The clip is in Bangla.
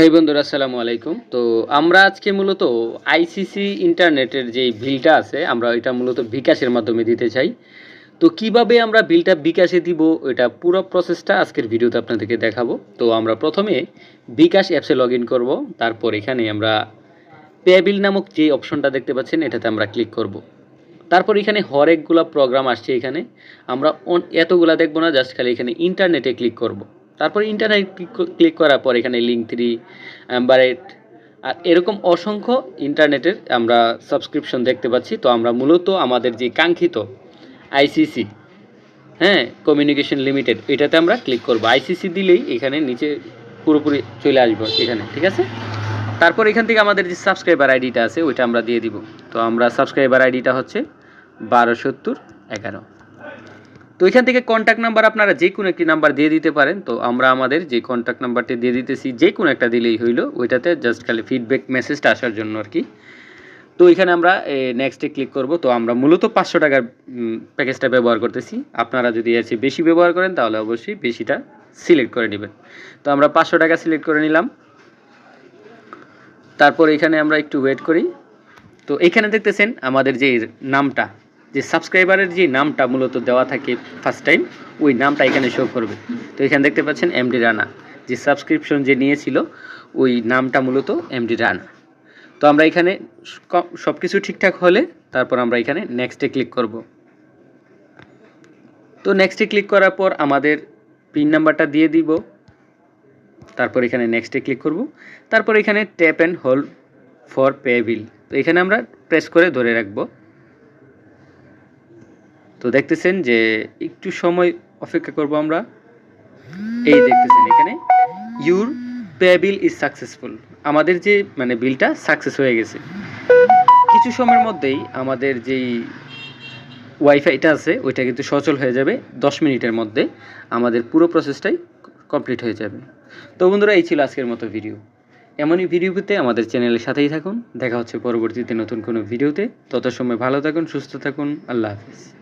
হেই বন্ধুরা, আসসালামু আলাইকুম তো আমরা আজকে মূলত আইসিসি ইন্টারনেটের যে বিলটা আছে, আমরা এটা মূলত বিকাশের মাধ্যমে দিতে চাই তো কীভাবে আমরা বিলটা বিকাশে দিব, এটা পুরো প্রসেসটা আজকের ভিডিওতে আপনাদেরকে দেখাবো তো আমরা প্রথমে বিকাশ অ্যাপসে লগ ইন করব, তারপর এখানে আমরা পে বিল নামক যে অপশনটা দেখতে পাচ্ছেন, এটাতে আমরা ক্লিক করব। তারপর এখানে হরেকগুলা প্রোগ্রাম আসছে এখানে আমরা এতগুলা দেখব না, জাস্ট খালি এখানে ইন্টারনেটে ক্লিক করব। তারপর ইন্টারনেট ক্লিক করার পর এখানে লিঙ্ক থ্রি অ্যাম্বারেট আর এরকম অসংখ্য ইন্টারনেটের আমরা সাবস্ক্রিপশন দেখতে পাচ্ছি। তো আমরা মূলত আমাদের যে কাঙ্ক্ষিত আইসিসি হ্যাঁ কমিউনিকেশন লিমিটেড এটাতে আমরা ক্লিক করব। আইসিসি দিলেই এখানে নিচে পুরোপুরি চলে আসব এখানে, ঠিক আছে? তারপর এখান থেকে আমাদের যে সাবস্ক্রাইবার আইডিটা আছে, ওইটা আমরা দিয়ে দিব। তো আমরা সাবস্ক্রাইবার আইডিটা হচ্ছে বারো সত্তর এগারো। তো এখান থেকে কন্ট্যাক্ট নাম্বার আপনারা যে কোনো একটি নাম্বার দিয়ে দিতে পারেন। তো আমরা আমাদের যে কন্ট্যাক্ট নাম্বারটি দিয়ে দিতেছি যে কোনো একটা দিলেই হইল, ওইটাতে জাস্ট খালি ফিডব্যাক মেসেজটা আসার জন্য আর কি। তো এখানে আমরা নেক্সটে ক্লিক করব। তো আমরা মূলত পাঁচশো টাকার প্যাকেজটা ব্যবহার করতেছি। আপনারা যদি এর চেয়ে বেশি ব্যবহার করেন, তাহলে অবশ্যই বেশিটা সিলেক্ট করে নেবেন। তো আমরা পাঁচশো টাকা সিলেক্ট করে নিলাম। তারপর এখানে আমরা একটু ওয়েট করি। তো এখানে দেখতেছেন আমাদের যে নামটা যে সাবস্ক্রাইবারের যে নামটা মূলত দেওয়া থাকে ফার্স্ট টাইম ওই নামটা এখানে শো করবে। তো এখানে দেখতে পাচ্ছেন এমডি রানা যে সাবস্ক্রিপশন যে নিয়েছিল, ওই নামটা মূলত এমডি রানা তো আমরা এখানে সব কিছু ঠিকঠাক হলে তারপর আমরা এখানে নেক্সটে ক্লিক করব। তো নেক্সটে ক্লিক করার পর আমাদের পিন নাম্বারটা দিয়ে দিব। তারপর এখানে নেক্সটে ক্লিক করব। তারপর এখানে tap and hold for pay bill তো এখানে আমরা প্রেস করে ধরে রাখব। তো দেখতেছেন যে একটু সময় অপেক্ষা করব আমরা। এই দেখতেছেন এখানে your pay bill is successful আমাদের যে মানে বিলটা সাকসেস হয়ে গেছে। কিছু সময়ের মধ্যেই আমাদের যেই ওয়াইফাইটা আছে, ওইটা কিন্তু সচল হয়ে যাবে। দশ মিনিটের মধ্যে আমাদের পুরো প্রসেসটাই কমপ্লিট হয়ে যাবে। তো বন্ধুরা, এই ছিল আজকের মতো ভিডিও এমনই ভিডিও পেতে আমাদের চ্যানেলের সাথেই থাকুন। দেখা হচ্ছে পরবর্তীতে নতুন কোনো ভিডিওতে তত সময় ভালো থাকুন, সুস্থ থাকুন। আল্লাহ হাফিজ।